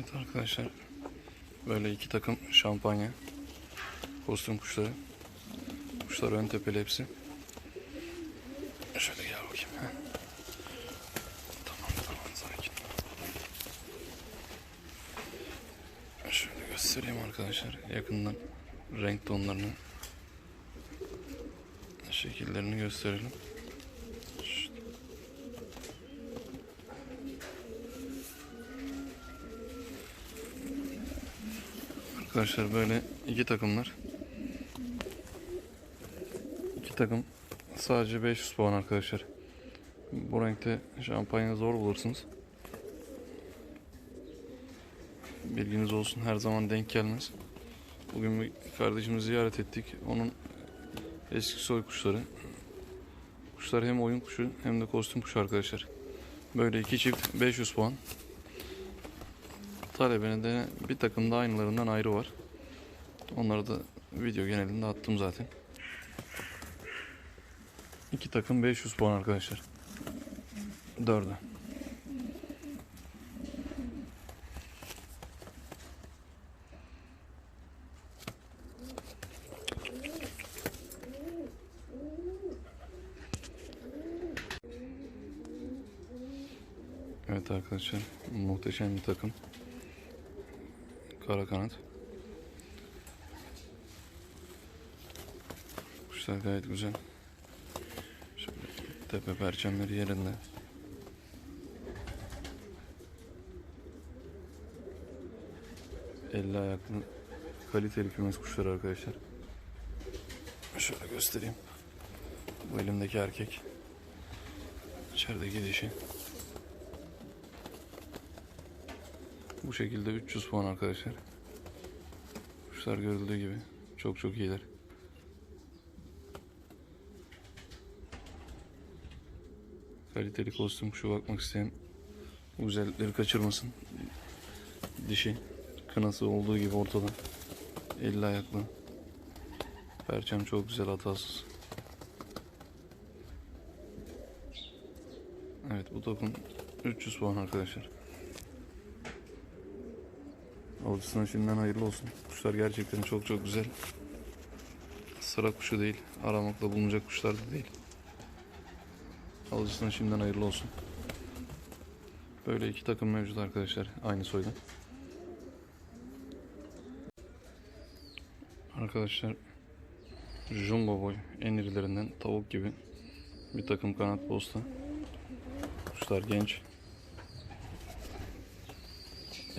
Evet arkadaşlar. Böyle iki takım şampanya. Kostüm kuşları. Kuşlar ön tepeli hepsi. Şöyle gel bakayım. Heh. Tamam tamam sakin. Şöyle göstereyim arkadaşlar yakından renk tonlarını şekillerini gösterelim. Arkadaşlar böyle iki takımlar. İki takım sadece 500 puan arkadaşlar. Bu renkte şampanya zor bulursunuz. Bilginiz olsun her zaman denk gelmez. Bugün bir kardeşimizi ziyaret ettik. Onun eski soy kuşları. Kuşlar hem oyun kuşu hem de kostüm kuşu arkadaşlar. Böyle iki çift 500 puan. Talebine de bir takım da aynılarından ayrı var. Onları da video genelinde attım zaten. İki takım 500 puan arkadaşlar. Dördü. Evet arkadaşlar muhteşem bir takım. Kara kanat. Kuşlar gayet güzel. Şöyle tepe perçemleri yerinde. Elli ayaklı kaliteli kümes kuşları arkadaşlar. Şöyle göstereyim. Bu elimdeki erkek. İçerideki dişi. Bu şekilde 300 puan arkadaşlar. Kuşlar görüldüğü gibi çok çok iyiler. Kaliteli kostüm kuşu bakmak isteyen bu güzellikleri kaçırmasın. Dişi kınası olduğu gibi ortada. 50 ayaklı. Perçem çok güzel hatasız. Evet bu takım 300 puan arkadaşlar. Alıcısına şimdiden hayırlı olsun. Kuşlar gerçekten çok çok güzel. Sıra kuşu değil. Aramakla bulunacak kuşlar da değil. Alıcısına şimdiden hayırlı olsun. Böyle iki takım mevcut arkadaşlar. Aynı soydan. Arkadaşlar Jumbo boy en irilerinden tavuk gibi bir takım kanat posta. Kuşlar genç.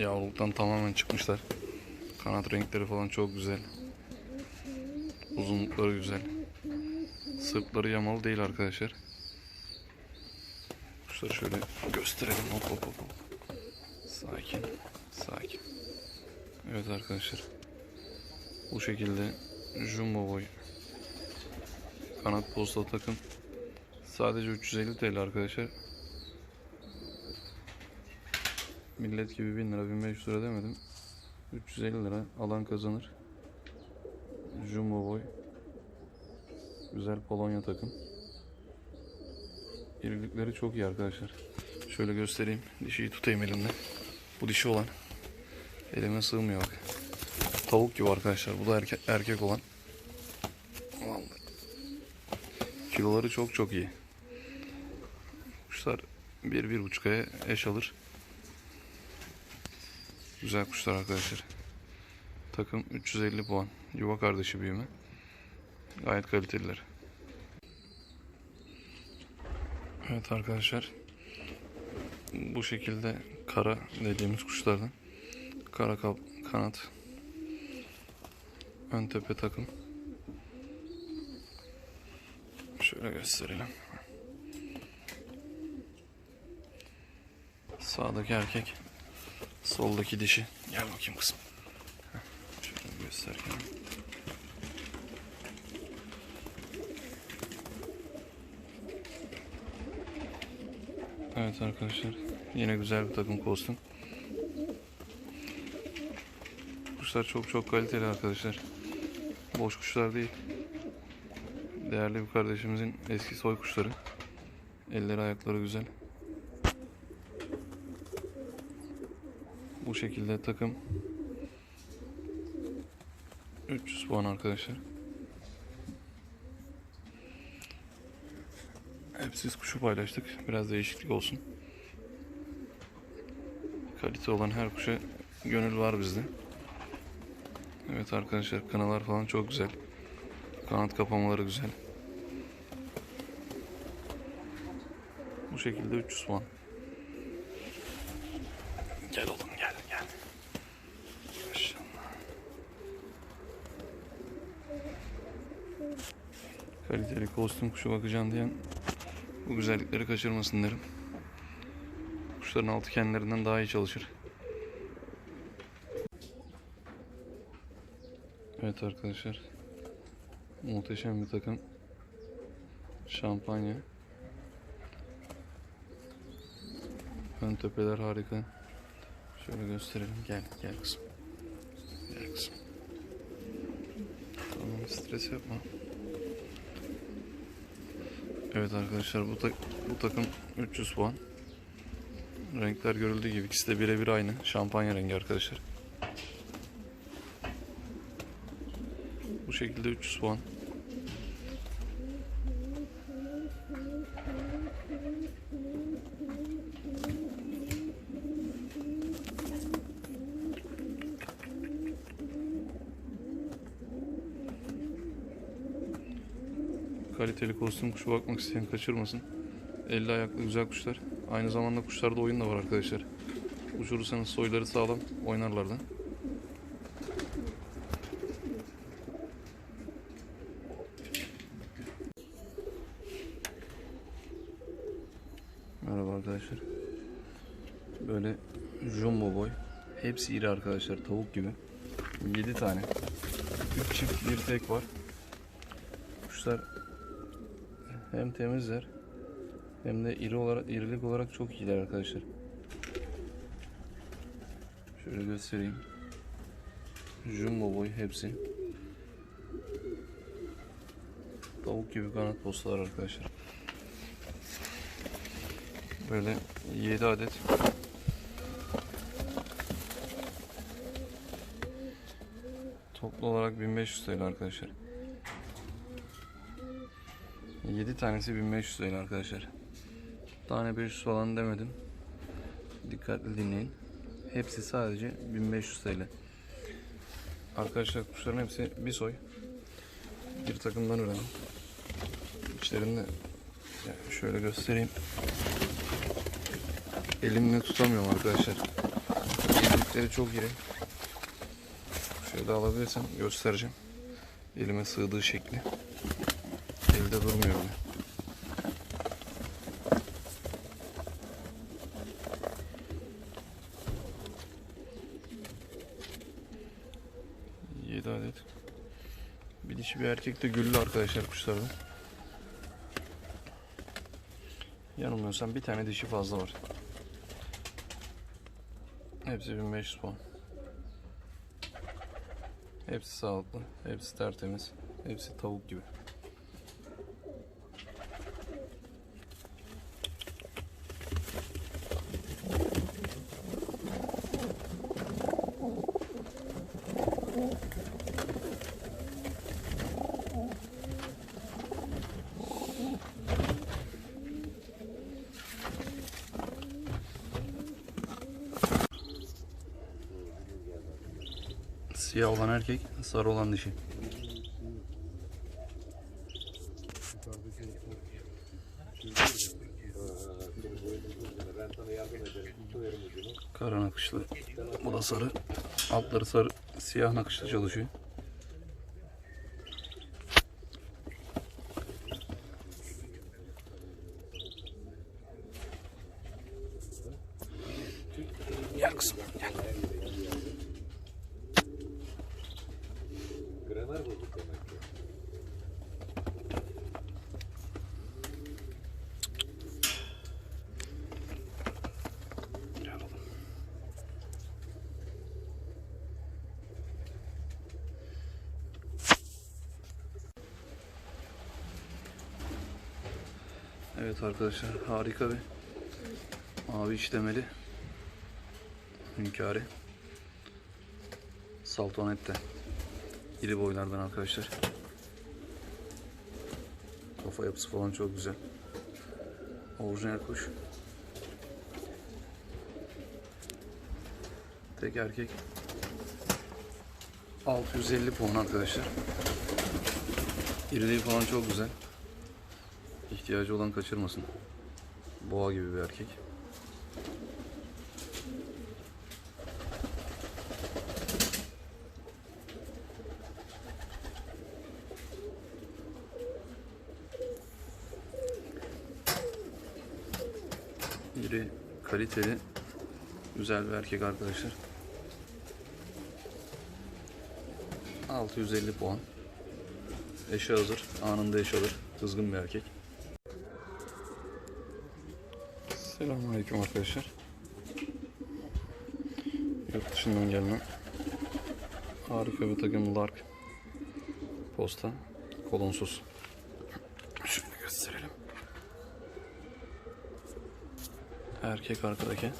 Yavruluktan tamamen çıkmışlar. Kanat renkleri falan çok güzel. Uzunlukları güzel. Sırtları yamalı değil arkadaşlar. Kuşları şöyle gösterelim. Hop hop hop. Sakin. Sakin. Evet arkadaşlar. Bu şekilde jumbo boy kanat posta takım sadece 350 TL arkadaşlar. Millet gibi 1000 lira 1500 lira demedim. 350 lira alan kazanır. Jumbo boy. Güzel Polonya takım. İrilikleri çok iyi arkadaşlar. Şöyle göstereyim. Dişiyi tutayım elimde. Bu dişi olan. Elime sığmıyor bak. Tavuk gibi arkadaşlar. Bu da erkek, erkek olan. Kiloları çok çok iyi. Kuşlar 1-1,5 aya eş alır. Güzel kuşlar arkadaşlar. Takım 350 puan. Yuva kardeşi büyüme. Gayet kaliteliler. Evet arkadaşlar. Bu şekilde kara dediğimiz kuşlardan. Kara kanat. Ön tepe takım. Şöyle gösterelim. Sağdaki erkek. Soldaki dişi. Gel bakayım kızım. Şöyle göstereyim. Evet arkadaşlar. Yine güzel bir takım kostüm. Kuşlar çok çok kaliteli arkadaşlar. Boş kuşlar değil. Değerli bir kardeşimizin eski soy kuşları. Elleri ayakları güzel. Bu şekilde takım 300 puan arkadaşlar. Hepsiz kuşu paylaştık. Biraz değişiklik olsun. Kalite olan her kuşa gönül var bizde. Evet arkadaşlar kanalar falan çok güzel. Kanat kapamaları güzel. Bu şekilde 300 puan. Gel oğlum gel gel. Maşallah. Kaliteli kostüm kuşu bakacağım diyen bu güzellikleri kaçırmasın derim. Kuşların altı kendilerinden daha iyi çalışır. Evet arkadaşlar. Muhteşem bir takım. Şampanya. Ön tepeler harika. Şöyle gösterelim. Gel, gel kızım. Gel kızım. Tamam, stres yapma. Evet arkadaşlar bu, tak bu takım 300 puan. Renkler görüldüğü gibi ikisi de birebir aynı. Şampanya rengi arkadaşlar. Bu şekilde 300 puan. Kaliteli kostüm kuşu bakmak isteyen kaçırmasın. 50 ayaklı güzel kuşlar. Aynı zamanda kuşlarda oyun da var arkadaşlar. Uçurursanız soyları sağlam oynarlar da. Merhaba arkadaşlar. Böyle jumbo boy. Hepsi iri arkadaşlar tavuk gibi. 7 tane. 3 çift bir tek var. Kuşlar hem temizler hem de iri olarak irilik olarak çok iyiler arkadaşlar. Şöyle göstereyim. Jumbo boy hepsi. Tavuk gibi kanat postalar arkadaşlar. Böyle 7 adet Toplu olarak 1500 TL arkadaşlar. 7 tanesi 1500 TL arkadaşlar. Tane 500 falan demedim. Dikkatli dinleyin. Hepsi sadece 1500 TL. Arkadaşlar kuşların hepsi bir soy. Bir takımdan üretim. İçlerinde yani şöyle göstereyim. Elimle tutamıyorum arkadaşlar. İrikleri çok iri. Şöyle alabilirsem göstereceğim. Elime sığdığı şekli. Elde durmuyor bile. Yedi adet. Bir dişi bir erkek de güllü arkadaşlar kuşlarda. Yanılmıyorsam bir tane dişi fazla var. Hepsi 1500 puan. Hepsi sağlıklı, hepsi tertemiz, hepsi tavuk gibi. Siyah olan erkek, sarı olan dişi. Kara nakışlı. Bu da sarı. Altları sarı, siyah nakışlı çalışıyor. Arkadaşlar harika bir mavi işlemeli hünkâri. Saltonette. İri boylardan arkadaşlar. Kafa yapısı falan çok güzel. Orijinal kuş. Tek erkek. 650 puan arkadaşlar. İriliği falan çok güzel. İhtiyacı olan kaçırmasın. Boğa gibi bir erkek. İri, kaliteli, güzel bir erkek arkadaşlar. 650 puan. Eşi hazır. Anında eş alır. Kızgın bir erkek. Selamünaleyküm arkadaşlar. Yurt dışından gelme. Harika bir takım Lark. Posta. Kolonsuz. Şunu gösterelim. Erkek arkadaki.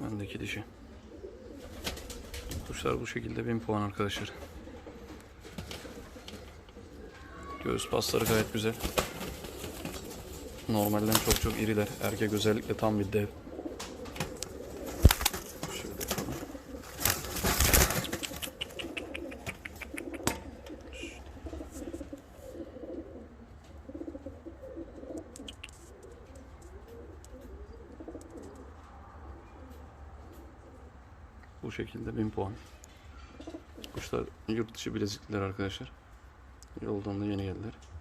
Bendeki dişi. Kuşlar bu şekilde 1000 puan arkadaşlar. Göğüs pasları gayet güzel. Normalden çok çok iriler. Erkek özellikle tam bir dev. Şöyle yapalım. Bu şekilde 1000 puan. Kuşlar yurt dışı bilezikliler arkadaşlar. Yoldan da yeni geldiler.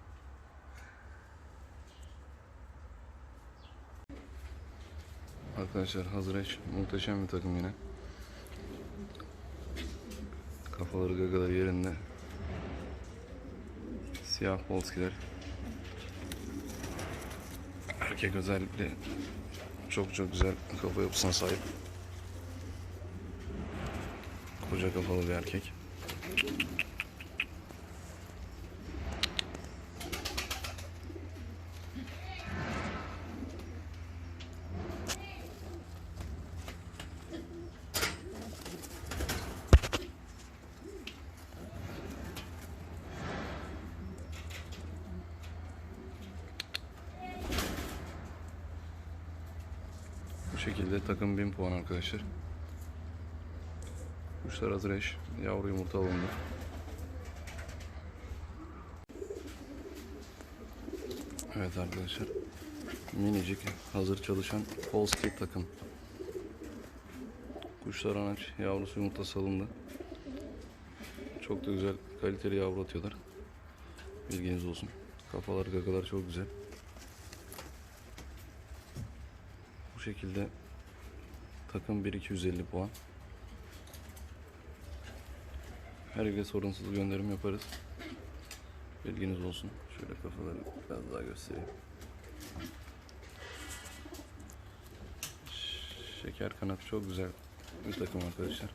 Arkadaşlar hazır eş muhteşem bir takım yine. Kafaları gagaları yerinde. Siyah polskiler. Erkek özellikle çok çok güzel kafa yapısına sahip. Koca kafalı bir erkek. Şekilde takım 1000 puan arkadaşlar. Kuşlar hazır eş. Yavru yumurta alındı. Evet arkadaşlar. Minicik hazır çalışan Polski takım. Kuşlar anaç. Yavrusu yumurta salındı. Çok da güzel kaliteli yavru atıyorlar. Bilginiz olsun. Kafalar gagalar çok güzel. Şekilde takım 1250 puan. Her gün sorunsuz gönderim yaparız. Bilginiz olsun. Şöyle kafaları biraz daha göstereyim. Şeker kanat çok güzel bir takım arkadaşlar.